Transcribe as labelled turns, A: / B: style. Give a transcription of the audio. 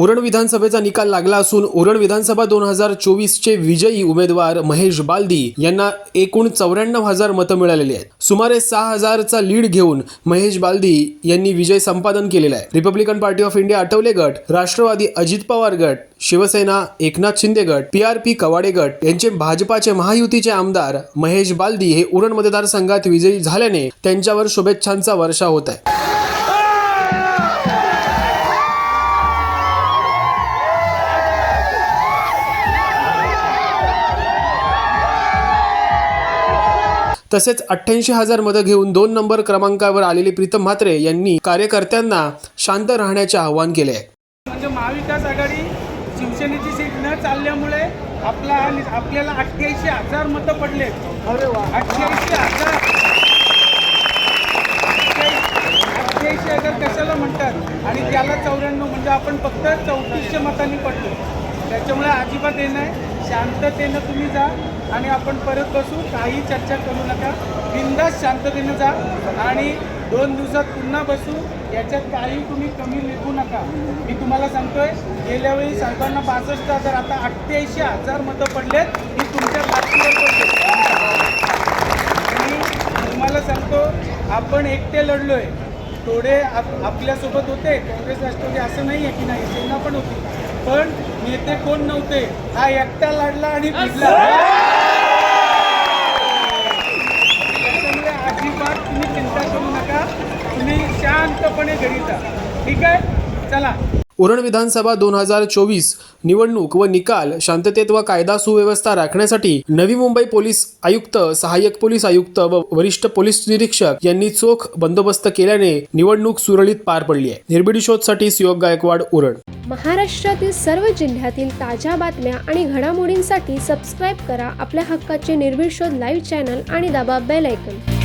A: उरण विधानसभेचा निकाल लागला असून उरण विधानसभा दोन हजार चोवीसचे विजयी उमेदवार महेश बालदी यांना एकूण चौऱ्याण्णव हजार मतं मिळालेली आहेत. सुमारे सहा हजारचा लीड घेऊन महेश बालदी यांनी विजय संपादन केलेला आहे. Republican Party of India Athawale गट राष्ट्रवादी अजित पवार गट शिवसेना एकनाथ शिंदे गट पी आर पी कवाडे गट यांचे भाजपाचे महायुतीचे आमदार महेश बालदी हे उरण मतदारसंघात विजयी झाल्याने त्यांच्यावर शुभेच्छांचा वर्षा होत आहे. तसेच अठ्ठ्याऐंशी हजार मतं घेऊन दोन नंबर क्रमांकावर आलेले प्रीतम म्हात्रे यांनी कार्यकर्त्यांना शांत राहण्याचे आवाहन केले. आहे
B: म्हणजे महाविकास आघाडी शिवसेनेची सीट न चालल्यामुळे आपला आपल्याला अठ्ठ्याऐंशी हजार मतं पडले. अरे वा. अठ्ठ्याऐंशी हजार. अठ्ठ्याऐंशी हजार कशाला म्हणतात? आणि त्याला चौऱ्याण्णव म्हणजे आपण फक्त चौतीसशे मतांनी पडलो. त्याच्यामुळे अजिबात हे नाही. शांततेनं तुम्ही जा आणि आपण परत बसू. काही चर्चा करू नका. बिंदास शांततेनं जा आणि दोन दिवसात पुन्हा बसू. याच्यात काही तुम्ही कमी लिखू नका. मी तुम्हाला सांगतोय गेल्या वेळी साहेबांना पासष्ट हजार आता अठ्ठ्याऐंशी हजार मतं पडलेत. मी तुमच्या पाठीवर पडले आणि तुम्हाला सांगतो आपण एकटे लढलोय. थोडे आप आपल्यासोबत होते काँग्रेस राष्ट्रवादी असं नाही आहे की नाही सेना पण होती. पण नेते कोण नव्हते हा एकटा लढला आणि भिडला त्याच्यामुळे अजिबात तुम्ही चिंता करू नका तुम्ही शांतपणे घरी जा. ठीक आहे? चला.
A: उरण विधानसभा दोन हजार चोवीस निवडणूक व निकाल शांततेत व कायदा सुव्यवस्था राखण्यासाठी नवी मुंबई पोलीस आयुक्त सहाय्यक पोलीस आयुक्त व वरिष्ठ पोलीस निरीक्षक यांनी चोख बंदोबस्त केल्याने निवडणूक सुरळीत पार पडली आहे. निर्भीड शोधसाठी सुयोग गायकवाड उरण.
C: महाराष्ट्रातील सर्व जिल्ह्यातील ताज्या बातम्या आणि घडामोडींसाठी सबस्क्राईब करा आपल्या हक्काचे निर्भीड शोध लाईव्ह चॅनल आणि दाबा बेल ऐकन